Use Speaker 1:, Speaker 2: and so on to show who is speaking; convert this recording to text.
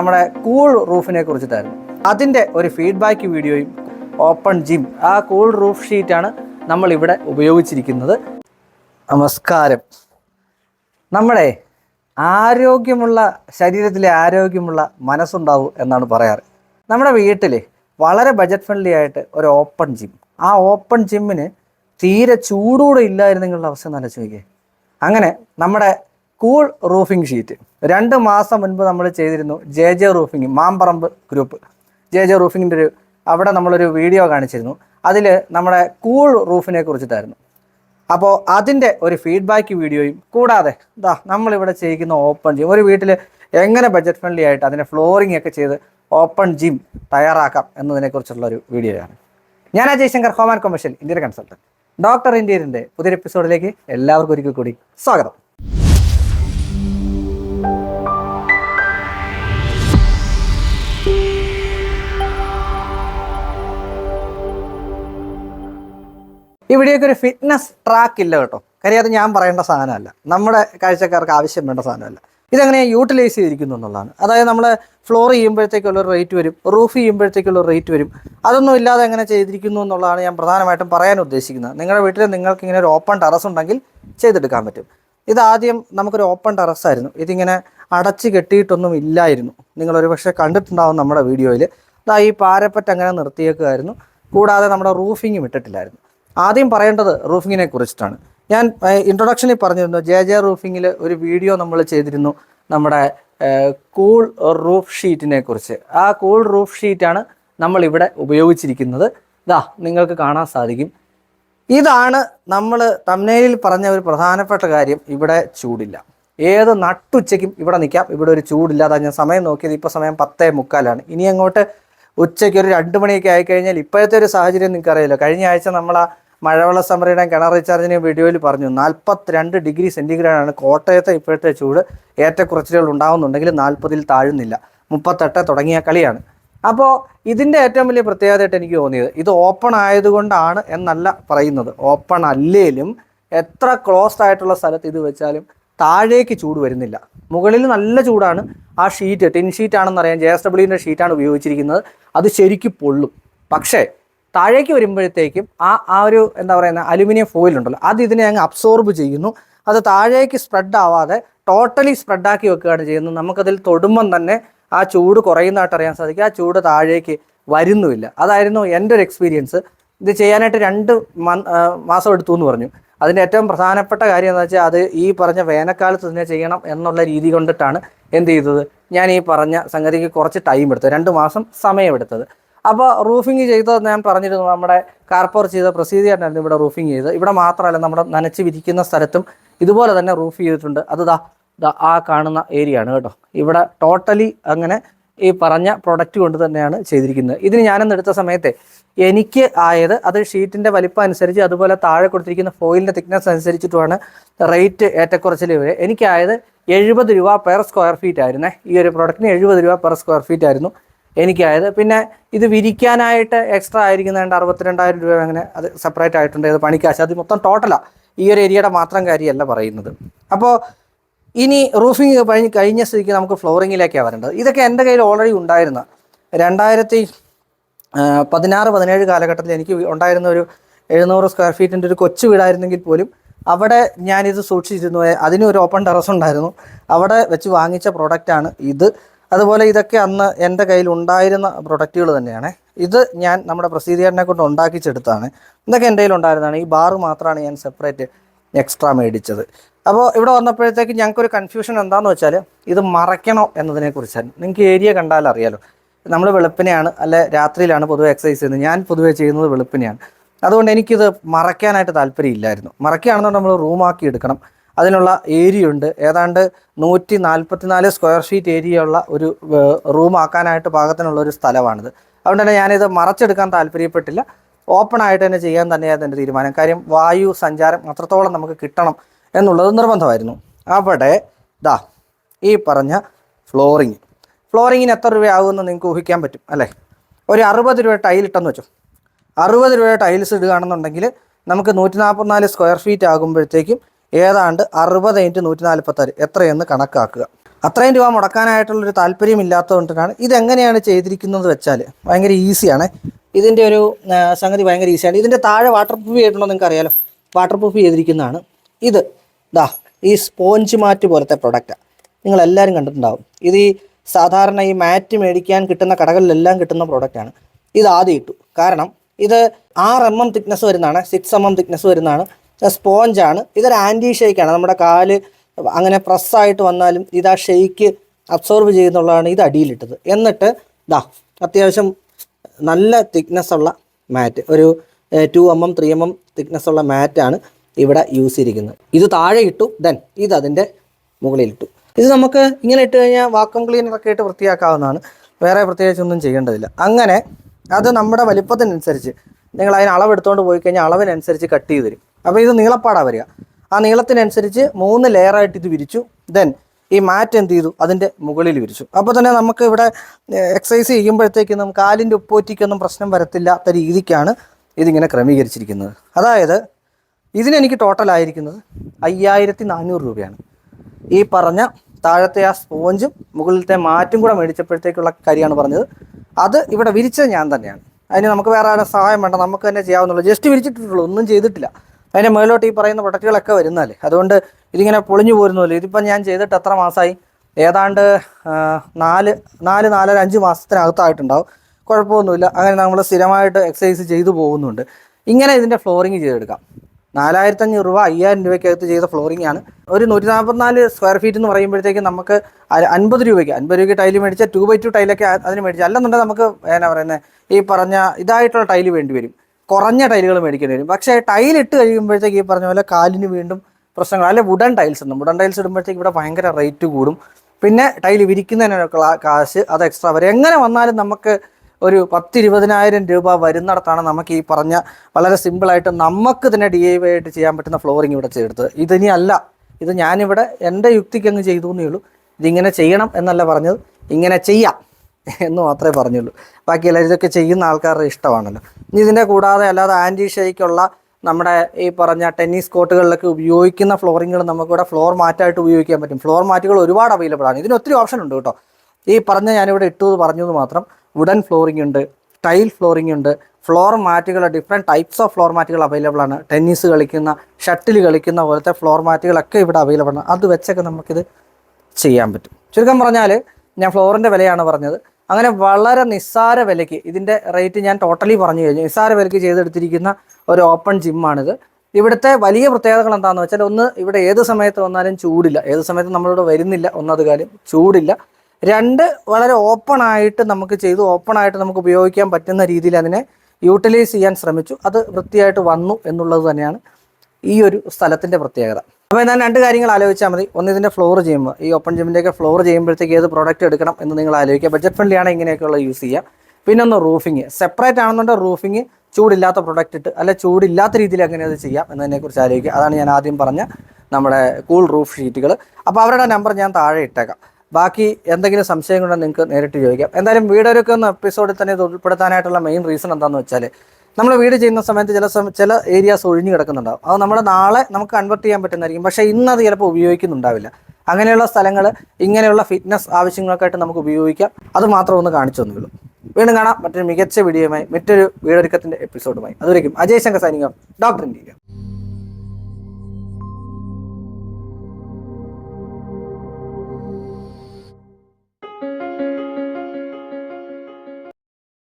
Speaker 1: നമ്മുടെ കൂൾ റൂഫിനെ കുറിച്ചിട്ടായിരുന്നു. അതിന്റെ ഒരു ഫീഡ്ബാക്ക് വീഡിയോയും ഓപ്പൺ ജിം ആ കൂൾ റൂഫ് ഷീറ്റാണ് നമ്മൾ ഇവിടെ ഉപയോഗിച്ചിരിക്കുന്നത്. നമസ്കാരം. നമ്മുടെ ആരോഗ്യമുള്ള ശരീരത്തിലെ ആരോഗ്യമുള്ള മനസ്സുണ്ടാവും എന്നാണ് പറയാറ്. നമ്മുടെ വീട്ടിൽ വളരെ ബജറ്റ് ഫ്രണ്ട്ലി ആയിട്ട് ഒരു ഓപ്പൺ ജിം ആ ഓപ്പൺ ജിമ്മിന് തീരെ ചൂടോടെ ഇല്ലായിരുന്നെങ്കിലുള്ള അവസ്ഥ എന്നാലോ ആലോചിച്ച് നോക്കിയേ അങ്ങനെ നമ്മുടെ കൂൾ റൂഫിംഗ് ഷീറ്റ്. രണ്ട് മാസം മുൻപ് നമ്മൾ ചെയ്തിരുന്നു J J roofing Mamparamb group. J J റൂഫിങ്ങിന്റെ ഒരു അവിടെ നമ്മളൊരു വീഡിയോ കാണിച്ചിരുന്നു. അതിൽ നമ്മുടെ കൂൾ റൂഫിനെ കുറിച്ചിട്ടായിരുന്നു. അപ്പോൾ അതിന്റെ ഒരു ഫീഡ്ബാക്ക് വീഡിയോയും കൂടാതെ ഇതാ നമ്മളിവിടെ ചെയ്യിക്കുന്ന ഓപ്പൺ ജിം ഒരു വീട്ടിൽ എങ്ങനെ ബഡ്ജറ്റ് ഫ്രണ്ട്ലി ആയിട്ട് അതിന്റെ ഫ്ലോറിംഗ് ഒക്കെ ചെയ്ത് ഓപ്പൺ ജിം തയ്യാറാക്കാം എന്നതിനെക്കുറിച്ചുള്ള ഒരു വീഡിയോയാണ് ഞാൻ അജയ് ഹോം ആൻഡ് കൊമേഴ്ഷ്യൽ ഇന്ത്യയുടെ കൺസൾട്ടന്റ് ഡോക്ടർ ഇന്ത്യന്റെ പുതിയൊരു എപ്പിസോഡിലേക്ക് എല്ലാവർക്കും ഒരിക്കൽ കൂടി സ്വാഗതം. ഈ വീഡിയോക്ക് ഒരു ഫിറ്റ്നസ് ട്രാക്ക് ഇല്ല കേട്ടോ. കാര്യം അത് ഞാൻ പറയേണ്ട സാധനമല്ല. നമ്മുടെ കാഴ്ചക്കാർക്ക് ആവശ്യം വേണ്ട സാധനമല്ല. ഇതെങ്ങനെ യൂട്ടിലൈസ് ചെയ്തിരിക്കുന്നു എന്നുള്ളതാണ്. അതായത് നമ്മൾ ഫ്ലോർ ചെയ്യുമ്പോഴത്തേക്കുള്ള റേറ്റ് വരും റൂഫ് ചെയ്യുമ്പോഴത്തേക്കുള്ള റേറ്റ് വരും. അതൊന്നും ഇല്ലാതെ എങ്ങനെ ചെയ്തിരിക്കുന്നു എന്നുള്ളതാണ് ഞാൻ പ്രധാനമായിട്ടും പറയാൻ ഉദ്ദേശിക്കുന്നത്. നിങ്ങളുടെ വീട്ടിൽ നിങ്ങൾക്ക് ഇങ്ങനെ ഒരു ഓപ്പൺ ടെറസ് ഉണ്ടെങ്കിൽ ചെയ്തെടുക്കാൻ പറ്റും. ഇത് ആദ്യം നമുക്കൊരു ഓപ്പൺ ടെറസ് ആയിരുന്നു. ഇതിങ്ങനെ അടച്ച് കെട്ടിയിട്ടൊന്നും ഇല്ലായിരുന്നു. നിങ്ങളൊരു പക്ഷേ കണ്ടിട്ടുണ്ടാവും നമ്മുടെ വീഡിയോയിൽ അതായത് ഈ പാരപ്പറ്റ് അങ്ങനെ നിർത്തിയേക്കുമായിരുന്നു കൂടാതെ നമ്മുടെ റൂഫിങ്ങും ഇട്ടിട്ടില്ലായിരുന്നു. ആദ്യം പറയേണ്ടത് റൂഫിങ്ങിനെ കുറിച്ചിട്ടാണ്. ഞാൻ ഇൻട്രൊഡക്ഷനിൽ പറഞ്ഞിരുന്നു ജെ ജെ റൂഫിങ്ങിൽ ഒരു വീഡിയോ നമ്മൾ ചെയ്തിരുന്നു നമ്മുടെ കൂൾ റൂഫ് ഷീറ്റിനെ കുറിച്ച്. ആ കൂൾ റൂഫ് ഷീറ്റാണ് നമ്മൾ ഇവിടെ ഉപയോഗിച്ചിരിക്കുന്നത്. ഇതാ നിങ്ങൾക്ക് കാണാൻ സാധിക്കും. ഇതാണ് നമ്മൾ തമ്നയിൽ പറഞ്ഞ ഒരു പ്രധാനപ്പെട്ട കാര്യം ഇവിടെ ചൂടില്ല. ഏത് നട്ടുച്ചയ്ക്കും ഇവിടെ നിൽക്കാം ഇവിടെ ഒരു ചൂടില്ലാതെ ഞാൻ സമയം നോക്കിയത് ഇപ്പോൾ സമയം പത്തേ മുക്കാലാണ്. ഇനി അങ്ങോട്ട് ഉച്ചയ്ക്ക് ഒരു രണ്ട് മണിയൊക്കെ ആയിക്കഴിഞ്ഞാൽ ഇപ്പോഴത്തെ ഒരു സാഹചര്യം നിങ്ങൾക്ക് അറിയില്ല കഴിഞ്ഞ ആഴ്ച നമ്മൾ ആ മഴവെള്ള സംഭരണിയുടെ കിണർ റീചാർജിന് വീഡിയോയിൽ പറഞ്ഞു. നാൽപ്പത്തിരണ്ട് ഡിഗ്രി സെന്റിഗ്രേഡാണ് കോട്ടയത്തെ ഇപ്പോഴത്തെ ചൂട്. ഏറ്റക്കുറച്ചിലുകൾ ഉണ്ടാകുന്നുണ്ടെങ്കിൽ നാൽപ്പതിൽ താഴുന്നില്ല. മുപ്പത്തെട്ട് തുടങ്ങിയ കളിയാണ്. അപ്പോൾ ഇതിന്റെ ഏറ്റവും വലിയ പ്രത്യേകതയായിട്ട് എനിക്ക് തോന്നിയത് ഇത് ഓപ്പൺ ആയതുകൊണ്ടാണ് എന്നല്ല പറയുന്നത്. ഓപ്പൺ അല്ലേലും എത്ര ക്ലോസ്ഡ് ആയിട്ടുള്ള സ്ഥലത്ത് ഇത് വെച്ചാലും താഴേക്ക് ചൂട് വരുന്നില്ല. മുകളിൽ നല്ല ചൂടാണ്. ആ ഷീറ്റ് ടിൻ ഷീറ്റ് ആണെന്ന് അറിയാം ജെ എസ് ഡബ്ല്യുവിന്റെ ഷീറ്റാണ് ഉപയോഗിച്ചിരിക്കുന്നത്. അത് ശരിക്കും പൊള്ളും. പക്ഷേ താഴേക്ക് വരുമ്പോഴത്തേക്കും ആ ആ ഒരു എന്താ പറയുന്ന അലുമിനിയം ഫോയിൽ ഉണ്ടല്ലോ അത് ഇതിനെ അങ്ങ് അബ്സോർബ് ചെയ്യുന്നു. അത് താഴേക്ക് സ്പ്രെഡ് ആവാതെ ടോട്ടലി സ്പ്രെഡാക്കി വെക്കുകയാണ് ചെയ്യുന്നത്. നമുക്കതിൽ തൊടുമ്പം തന്നെ ആ ചൂട് കുറയുന്നതായിട്ട് അറിയാൻ സാധിക്കും. ആ ചൂട് താഴേക്ക് വരുന്നുമില്ല. അതായിരുന്നു എന്റെ ഒരു എക്സ്പീരിയൻസ് ഇത് ചെയ്യാനായിട്ട് രണ്ട് മാസം എടുത്തു എന്ന് പറഞ്ഞു. അതിന്റെ ഏറ്റവും പ്രധാനപ്പെട്ട കാര്യം എന്താ വെച്ചാൽ അത് ഈ പറഞ്ഞ വേനൽക്കാലത്ത് തന്നെ ചെയ്യണം എന്നുള്ള രീതി കൊണ്ടിട്ടാണ് എന്ത് ചെയ്തത്? ഞാൻ ഈ പറഞ്ഞ സംഗതിക്ക് കുറച്ച് ടൈം എടുത്തത്. രണ്ട് മാസം സമയമെടുത്തത്. അപ്പോൾ റൂഫിങ് ചെയ്തത് ഞാൻ പറഞ്ഞിരുന്നു. നമ്മുടെ കാർപ്പർ ചെയ്ത പ്രസീതിയായിട്ടായിരുന്നു ഇവിടെ റൂഫിങ് ചെയ്ത് ഇവിടെ മാത്രമല്ല നമ്മുടെ നനച്ച് വിരിക്കുന്ന സ്ഥലത്തും ഇതുപോലെ തന്നെ റൂഫ് ചെയ്തിട്ടുണ്ട്. അത് ദാ ആ കാണുന്ന ഏരിയ ആണ് കേട്ടോ. ഇവിടെ ടോട്ടലി അങ്ങനെ ഈ പറഞ്ഞ പ്രൊഡക്റ്റ് കൊണ്ട് തന്നെയാണ് ചെയ്തിരിക്കുന്നത്. ഇതിന് ഞാനൊന്ന് എടുത്ത സമയത്തെ എനിക്ക് ആയത് അത് ഷീറ്റിന്റെ വലിപ്പം അനുസരിച്ച് അതുപോലെ താഴെ കൊടുത്തിരിക്കുന്ന ഫോയിലിന്റെ തിക്നെസ് അനുസരിച്ചിട്ടുമാണ് റേറ്റ് ഏറ്റക്കുറച്ചിൽ വരെ എനിക്കായത് എഴുപത് രൂപ പെർ സ്ക്വയർ ഫീറ്റ് ആയിരുന്നേ. ഈ ഒരു പ്രൊഡക്റ്റിന് എഴുപത് രൂപ പെർ സ്ക്വയർ ഫീറ്റ് ആയിരുന്നു. എനിക്കായത്. പിന്നെ ഇത് വിരിക്കാനായിട്ട് എക്സ്ട്രാ ആയിരിക്കുന്നതുകൊണ്ട് അറുപത്തിരണ്ടായിരം രൂപ അങ്ങനെ അത് സെപ്പറേറ്റ് ആയിട്ടുണ്ട്. അത് പണിക്കാശ്. അത് മൊത്തം ടോട്ടലാണ് ഈ ഒരു ഏരിയയുടെ മാത്രം കാര്യമല്ല പറയുന്നത്. അപ്പോൾ ഇനി റൂഫിങ് കഴിഞ്ഞ് കഴിഞ്ഞ സ്ഥിതിക്ക് നമുക്ക് ഫ്ലോറിങ്ങിലേക്കാണ് വരേണ്ടത്. ഇതൊക്കെ എന്റെ കയ്യിൽ ഓൾറെഡി ഉണ്ടായിരുന്ന രണ്ടായിരത്തി പതിനാറ് പതിനേഴ് കാലഘട്ടത്തിൽ എനിക്ക് ഉണ്ടായിരുന്ന ഒരു എഴുന്നൂറ് സ്ക്വയർ ഫീറ്റിന്റെ ഒരു കൊച്ചു വീടായിരുന്നെങ്കിൽ പോലും അവിടെ ഞാനിത് സൂക്ഷിച്ചിരുന്നു. അതിനും ഒരു ഓപ്പൺ ടെറസ് ഉണ്ടായിരുന്നു. അവിടെ വെച്ച് വാങ്ങിച്ച പ്രോഡക്റ്റാണ് ഇത്. അതുപോലെ ഇതൊക്കെ അന്ന് എന്റെ കയ്യിൽ ഉണ്ടായിരുന്ന പ്രൊഡക്റ്റുകൾ തന്നെയാണ്. ഇത് ഞാൻ നമ്മുടെ പ്രസീതിയേട്ടനെ കൊണ്ട് ഉണ്ടാക്കിച്ചെടുത്താണ് ഇതൊക്കെ എന്റെ കയ്യിൽ ഉണ്ടായിരുന്നതാണ്. ഈ ബാറ് മാത്രമാണ് ഞാൻ സെപ്പറേറ്റ് എക്സ്ട്രാ മേടിച്ചത്. അപ്പോൾ ഇവിടെ വന്നപ്പോഴത്തേക്ക് ഞങ്ങൾക്കൊരു കൺഫ്യൂഷൻ എന്താണെന്ന് വെച്ചാൽ ഇത് മറയ്ക്കണോ എന്നതിനെക്കുറിച്ചാണ്. നിങ്ങൾക്ക് ഏരിയ കണ്ടാൽ അറിയാലോ. നമ്മൾ വെളുപ്പിനെയാണ് അല്ലെ രാത്രിയിലാണ് പൊതുവെ എക്സസൈസ് ചെയ്യുന്നത്. ഞാൻ പൊതുവേ ചെയ്യുന്നത് വെളുപ്പിനെയാണ്. അതുകൊണ്ട് എനിക്കിത് മറയ്ക്കാനായിട്ട് താല്പര്യമില്ലായിരുന്നു. മറയ്ക്കുകയാണെന്നുണ്ടെങ്കിൽ നമ്മൾ റൂമാക്കി എടുക്കണം. അതിനുള്ള ഏരിയ ഉണ്ട്. ഏതാണ്ട് നൂറ്റി നാൽപ്പത്തിനാല് സ്ക്വയർ ഫീറ്റ് ഏരിയ ഉള്ള ഒരു റൂം ആക്കാനായിട്ട് പാകത്തിനുള്ള ഒരു സ്ഥലമാണിത്. അതുകൊണ്ട് തന്നെ ഞാനിത് മറച്ചെടുക്കാൻ താല്പര്യപ്പെട്ടില്ല. ഓപ്പൺ ആയിട്ട് തന്നെ ചെയ്യാൻ തന്നെയായിരുന്നു എന്റെ തീരുമാനം. കാര്യം വായു സഞ്ചാരം അത്രത്തോളം നമുക്ക് കിട്ടണം എന്നുള്ളത് നിർബന്ധമായിരുന്നു. അവിടെ ദാ ഈ പറഞ്ഞ ഫ്ലോറിങ് ഫ്ലോറിങ്ങിന് എത്ര രൂപയാകുമെന്ന് നിങ്ങൾക്ക് ഊഹിക്കാൻ പറ്റും അല്ലേ? ഒരു അറുപത് രൂപ ടൈൽ ഇട്ടെന്ന് വെച്ചു. അറുപത് രൂപ ടൈൽസ് ഇടുകയാണെന്നുണ്ടെങ്കിൽ നമുക്ക് നൂറ്റി നാൽപ്പത്തിനാല് സ്ക്വയർ ഫീറ്റ് ആകുമ്പോഴത്തേക്കും ഏതാണ്ട് അറുപത് ഇന്റ് നൂറ്റി നാൽപ്പത്താറ് എത്രയെന്ന് കണക്കാക്കുക. അത്രയും രൂപ മുടക്കാനായിട്ടുള്ളൊരു താല്പര്യമില്ലാത്തതുകൊണ്ടാണ് ഇതെങ്ങനെയാണ് ചെയ്തിരിക്കുന്നത് വെച്ചാൽ ഭയങ്കര ഈസിയാണ്. ഇതിന്റെ ഒരു സംഗതി ഭയങ്കര ഈസിയാണ്. ഇതിന്റെ താഴെ വാട്ടർ പ്രൂഫ് ചെയ്തിട്ടുണ്ടോ നിങ്ങൾക്ക് അറിയാലോ വാട്ടർ പ്രൂഫ് ചെയ്തിരിക്കുന്നതാണ്. ഇത് ദാ ഈ സ്പോഞ്ച് മാറ്റ് പോലത്തെ പ്രൊഡക്റ്റാണ് നിങ്ങളെല്ലാവരും കണ്ടിട്ടുണ്ടാവും. ഇത് ഈ സാധാരണ ഈ മാറ്റ് മേടിക്കാൻ കിട്ടുന്ന കടകളിലെല്ലാം കിട്ടുന്ന പ്രോഡക്റ്റാണ് ഇത് ആദ്യം ഇട്ടു. കാരണം ഇത് ആറ് എം എം തിക്നെസ് വരുന്നതാണ് സിക്സ് എം എം തിക്നെസ് വരുന്നതാണ്. സ്പോഞ്ചാണ്. ഇതൊരു ആന്റി ഷെയ്ക്കാണ് നമ്മുടെ കാൽ അങ്ങനെ പ്രസ്സായിട്ട് വന്നാലും ഇത് ഷെയ്ക്ക് അബ്സോർബ് ചെയ്യുന്നുള്ളതാണ് ഇത് അടിയിലിട്ടത്. എന്നിട്ട് ദാ അത്യാവശ്യം നല്ല തിക്നെസ് ഉള്ള മാറ്റ് ഒരു two M M three M M thickness ഉള്ള മാറ്റാണ് ഇവിടെ യൂസ് ചെയ്തിരിക്കുന്നത്. ഇത് താഴെ ഇട്ടു ദെൻ ഇത് അതിന്റെ മുകളിലിട്ടു. ഇത് നമുക്ക് ഇങ്ങനെ ഇട്ട് കഴിഞ്ഞാൽ വാക്വം ക്ലീനറൊക്കെ ഇട്ട് വൃത്തിയാക്കാവുന്നതാണ്. വേറെ പ്രത്യേകിച്ചൊന്നും ചെയ്യേണ്ടതില്ല. അങ്ങനെ അത് നമ്മുടെ വലിപ്പത്തിനനുസരിച്ച് നിങ്ങൾ അതിന് അളവെടുത്തുകൊണ്ട് പോയി കഴിഞ്ഞാൽ അളവിനനുസരിച്ച് കട്ട് ചെയ്ത് തരും. അപ്പോൾ ഇത് നീളപ്പാടാണ് വരിക. ആ നീളത്തിനനുസരിച്ച് മൂന്ന് ലെയറായിട്ട് ഇത് വിരിച്ചു. ദെൻ ഈ മാറ്റ് എന്ത് ചെയ്തു? അതിന്റെ മുകളിൽ വിരിച്ചു. അപ്പോൾ തന്നെ നമുക്ക് ഇവിടെ എക്സസൈസ് ചെയ്യുമ്പോഴത്തേക്ക് നമുക്ക് കാലിന്റെ ഉപ്പോറ്റിക്കൊന്നും പ്രശ്നം വരത്തില്ലാത്ത രീതിക്കാണ് ഇതിങ്ങനെ ക്രമീകരിച്ചിരിക്കുന്നത്. അതായത് ഇതിനെനിക്ക് ടോട്ടൽ ആയിരിക്കുന്നത് അയ്യായിരത്തി നാനൂറ് രൂപയാണ്. ഈ പറഞ്ഞ താഴത്തെ ആ സ്പോഞ്ചും മുകളിലത്തെ മാറ്റും കൂടെ മേടിച്ചപ്പോഴത്തേക്കുള്ള കാര്യമാണ് പറഞ്ഞത്. അത് ഇവിടെ വിരിച്ചത് ഞാൻ തന്നെയാണ്. അതിന് നമുക്ക് വേറെ ആരും സഹായം വേണ്ട. നമുക്ക് തന്നെ ചെയ്യാവുന്നുള്ളൂ. ജസ്റ്റ് വിരിച്ചിട്ടുള്ളൂ ഒന്നും ചെയ്തിട്ടില്ല. അതിന്റെ മുകളിലോട്ട് ഈ പറയുന്ന പ്രൊഡക്റ്റുകളൊക്കെ വരുന്നതല്ലേ? അതുകൊണ്ട് ഇതിങ്ങനെ പൊളിഞ്ഞു പോരുന്നില്ല ഇതിപ്പം ഞാൻ ചെയ്തിട്ട് എത്ര മാസമായി ഏതാണ്ട് നാല് നാല് നാലര അഞ്ച് മാസത്തിനകത്തായിട്ടുണ്ടാവും. കുഴപ്പമൊന്നുമില്ല. അങ്ങനെ നമ്മൾ സ്ഥിരമായിട്ട് എക്സസൈസ് ചെയ്തു പോകുന്നുണ്ട്. ഇങ്ങനെ ഇതിന്റെ ഫ്ലോറിങ് ചെയ്തെടുക്കാം. നാലായിരത്തി അഞ്ഞൂറ് രൂപ അയ്യായിരം രൂപയ്ക്കകത്ത് ചെയ്ത ഫ്ലോറിംഗ് ആണ്. ഒരു നൂറ്റി നാൽപ്പത്തിനാല് സ്ക്വയർ ഫീറ്റ് എന്ന് പറയുമ്പോഴത്തേക്ക് നമുക്ക് അൻപത് രൂപയ്ക്ക് അൻപത് രൂപയ്ക്ക് ടൈൽ മേടിച്ചാൽ ടു ബൈ ടു ടൈലൊക്കെ അതിന് മേടിച്ചാൽ അല്ലെന്നുണ്ടെങ്കിൽ നമുക്ക് എന്നാ പറയുന്നത് ഈ പറഞ്ഞ ഇതായിട്ടുള്ള ടൈൽ വേണ്ടി വരും. കുറഞ്ഞ ടൈലുകൾ മേടിക്കേണ്ടി വരും. പക്ഷേ ടൈൽ ഇട്ട് കഴിയുമ്പോഴത്തേക്ക് ഈ പറഞ്ഞ പോലെ കാലിന് വീണ്ടും പ്രശ്നങ്ങൾ. അല്ലെ വുഡൻ ടൈൽസ് ഉണ്ട്. വുഡൻ ടൈൽസ് ഇടുമ്പോഴത്തേക്ക് ഇവിടെ ഭയങ്കര റേറ്റ് കൂടും. പിന്നെ ടൈൽ വിരിക്കുന്നതിനുള്ള കാശ് അത് എക്സ്ട്രാ വരും എങ്ങനെ വന്നാലും നമുക്ക് ഒരു പത്ത് ഇരുപതിനായിരം രൂപ വരുന്നിടത്താണ് നമുക്ക് ഈ പറഞ്ഞ വളരെ സിമ്പിളായിട്ട് നമുക്ക് തന്നെ ഡി ഐ ആയിട്ട് ചെയ്യാൻ പറ്റുന്ന ഫ്ലോറിങ് ഇവിടെ ചെയ്തെടുത്തത്. ഇതിനി അല്ല. ഇത് ഞാനിവിടെ എന്റെ യുക്തിക്ക് അങ്ങ് ചെയ്തു എന്നേ ഉള്ളൂ. ഇതിങ്ങനെ ചെയ്യണം എന്നല്ല പറഞ്ഞത്. ഇങ്ങനെ ചെയ്യാം. എന്ന് മാത്രമേ പറഞ്ഞുള്ളൂ. ബാക്കി എല്ലാവരും ഇതൊക്കെ ചെയ്യുന്ന ആൾക്കാരുടെ ഇഷ്ടമാണല്ലോ. ഇനി ഇതിന്റെ കൂടാതെ അല്ലാതെ ആന്റി ഷെയ്ക്കുള്ള നമ്മുടെ ഈ പറഞ്ഞ ടെന്നീസ് കോർട്ടുകളിലൊക്കെ ഉപയോഗിക്കുന്ന ഫ്ലോറിങ്ങുകൾ നമുക്കിവിടെ ഫ്ലോർ മാറ്റായിട്ട് ഉപയോഗിക്കാൻ പറ്റും. ഫ്ലോർ മാറ്റുകൾ ഒരുപാട് അവൈലബിൾ ആണ്. ഇതിന് ഒത്തിരി ഓപ്ഷൻ ഉണ്ട് കേട്ടോ. ഈ പറഞ്ഞ ഞാനിവിടെ ഇട്ടു പറഞ്ഞത് മാത്രം വുഡൻ ഫ്ലോറിംഗ് ഉണ്ട് ടൈൽ ഫ്ലോറിംഗ് ഉണ്ട്. ഫ്ലോർ മാറ്റുകൾ ഡിഫറെന്റ് ടൈപ്സ് ഓഫ് ഫ്ലോർ മാറ്റുകൾ അവൈലബിൾ ആണ്. ടെന്നീസ് കളിക്കുന്ന ഷട്ടിൽ കളിക്കുന്ന പോലത്തെ ഫ്ലോർ മാറ്റുകളൊക്കെ ഇവിടെ അവൈലബിൾ ആണ്. അത് വെച്ചൊക്കെ നമുക്കിത് ചെയ്യാൻ പറ്റും. ചുരുക്കം പറഞ്ഞാൽ ഞാൻ ഫ്ലോറിന്റെ വിലയാണ് പറഞ്ഞത്. അങ്ങനെ വളരെ നിസ്സാര വിലയ്ക്ക് ഇതിന്റെ റേറ്റ് ഞാൻ ടോട്ടലി പറഞ്ഞു കഴിഞ്ഞു. നിസ്സാര വിലയ്ക്ക് ചെയ്തെടുത്തിരിക്കുന്ന ഒരു ഓപ്പൺ ജിമ്മാണിത് ഇവിടുത്തെ വലിയ പ്രത്യേകതകൾ എന്താണെന്ന് വെച്ചാൽ ഒന്ന് ഇവിടെ ഏത് സമയത്ത് വന്നാലും ചൂടില്ല. ഏത് സമയത്ത് നമ്മളിവിടെ വരുന്നില്ല. ഒന്നത് കാര്യം ചൂടില്ല. രണ്ട് വളരെ ഓപ്പൺ ആയിട്ട് നമുക്ക് ചെയ്തു ഓപ്പൺ ആയിട്ട് നമുക്ക് ഉപയോഗിക്കാൻ പറ്റുന്ന രീതിയിൽ അതിനെ യൂട്ടിലൈസ് ചെയ്യാൻ ശ്രമിച്ചു. അത് വൃത്തിയായിട്ട് വന്നു എന്നുള്ളത് തന്നെയാണ് ഈ ഒരു സ്ഥലത്തിന്റെ പ്രത്യേകത. അപ്പോൾ എന്നാൽ രണ്ട് കാര്യങ്ങൾ ആലോചിച്ചാൽ മതി. ഒന്ന് ഇതിന്റെ ഫ്ലോർ ചെയ്യുമ്പോൾ ഈ ഓപ്പൺ ജിമ്മിന്റെയൊക്കെ ഫ്ലോർ ചെയ്യുമ്പോഴത്തേക്ക് ഏത് പ്രോഡക്റ്റ് എടുക്കണം എന്ന് നിങ്ങൾ ആലോചിക്കുക. ബഡ്ജറ്റ് ഫ്രണ്ട്ലി ആണ് ഇങ്ങനെയൊക്കെയുള്ള യൂസ് ചെയ്യുക. പിന്നെ ഒന്ന് റൂഫിങ് സെപ്പറേറ്റ് ആണെന്നുണ്ടെങ്കിൽ റൂഫിങ് ചൂടില്ലാത്ത പ്രൊഡക്റ്റ് ഇട്ട് അല്ലെ ചൂടില്ലാത്ത രീതിയിൽ അങ്ങനെ അത് ചെയ്യാം എന്നതിനെക്കുറിച്ച് ആലോചിക്കുക. അതാണ് ഞാൻ ആദ്യം പറഞ്ഞ നമ്മുടെ കൂൾ റൂഫ് ഷീറ്റുകൾ അപ്പോൾ അവരുടെ നമ്പർ ഞാൻ താഴെ ഇട്ടേക്കാം. ബാക്കി എന്തെങ്കിലും സംശയങ്ങളുണ്ടെങ്കിൽ നിങ്ങൾക്ക് നേരിട്ട് ചോദിക്കാം. എന്തായാലും വീടൊരുക്കുന്ന എപ്പിസോഡിൽ തന്നെ ഉൾപ്പെടുത്താനായിട്ടുള്ള മെയിൻ റീസൺ എന്താണെന്ന് വെച്ചാൽ നമ്മൾ വീട് ചെയ്യുന്ന സമയത്ത് ചില ചില ഏരിയാസ് ഒഴിഞ്ഞു കിടക്കുന്നുണ്ടാവും. അത് നമ്മൾ നാളെ നമുക്ക് കൺവെർട്ട് ചെയ്യാൻ പറ്റുന്നതായിരിക്കും. പക്ഷേ ഇന്ന് അത് ചിലപ്പോൾ ഉപയോഗിക്കുന്നുണ്ടാവില്ല. അങ്ങനെയുള്ള സ്ഥലങ്ങൾ ഇങ്ങനെയുള്ള ഫിറ്റ്നസ് ആവശ്യങ്ങൾക്കായിട്ട് നമുക്ക് ഉപയോഗിക്കാം. അത് മാത്രം ഒന്ന് കാണിച്ചു തന്നുള്ളൂ. വീണ്ടും കാണാം. മറ്റൊരു മികച്ച വീഡിയോയുമായി മറ്റൊരു വീടൊരുക്കത്തിന്റെ എപ്പിസോഡുമായി അതുവരേക്കും അജയ് ശങ്കർ സൈനികം ഡോക്ടർ ഇന്ത്യ.